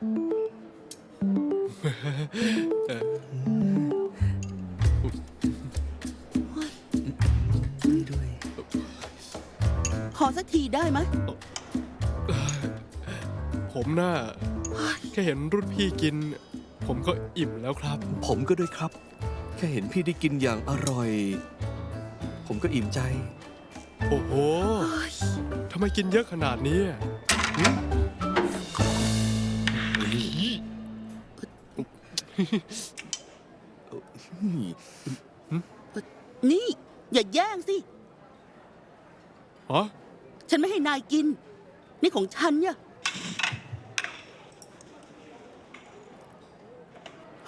นี่ด้วยขอสักทีได้ไหมผมน่าแค่เห็นรุ่นพี่กิน ผมก็อิ่มแล้วครับ ผมก็ด้วยครับ แค่เห็นพี่ได้กินอย่างอร่อย ผมก็อิ่มใจ โอ้โหทำไมกินเยอะขนาดนี้อะ นี่ อย่าแย่งสิ ฮะฉันไม่ให้นายกิน นี่ของฉันเนี่ย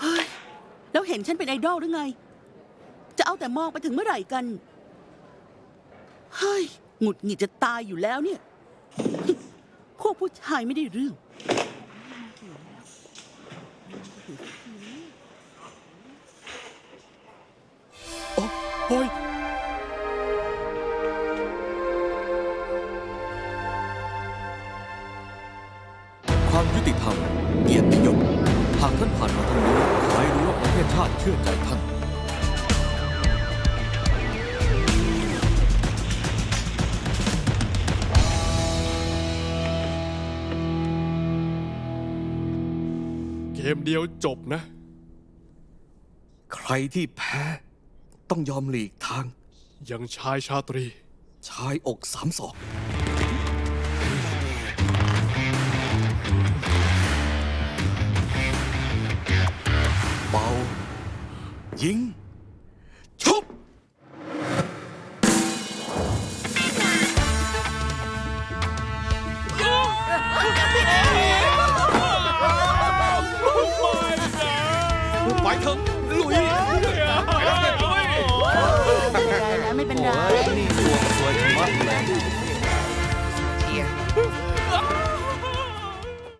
เฮ้ยแล้วเห็นฉันเป็นไอดอลหรือไง จะเอาแต่มองไปถึงเมื่อไหร่กัน เฮ้ย หงุดหงิดจะตายอยู่แล้วเนี่ย พวกผู้ชายไม่ได้เรื่อง โอ้ยความยุติธรรมเกียรติยศหากท่านผ่านมาทางนี้ขอให้รู้ว่าประเทศชาติเชื่อใจท่านเกมเดียวจบนะ ใครที่แพ้ ต้องยอมหลีกทาง ยังชายชาตรี ชายอกสามศอก เบา ยิง ชุบ ไปเถอะลุยไม่เป็นไร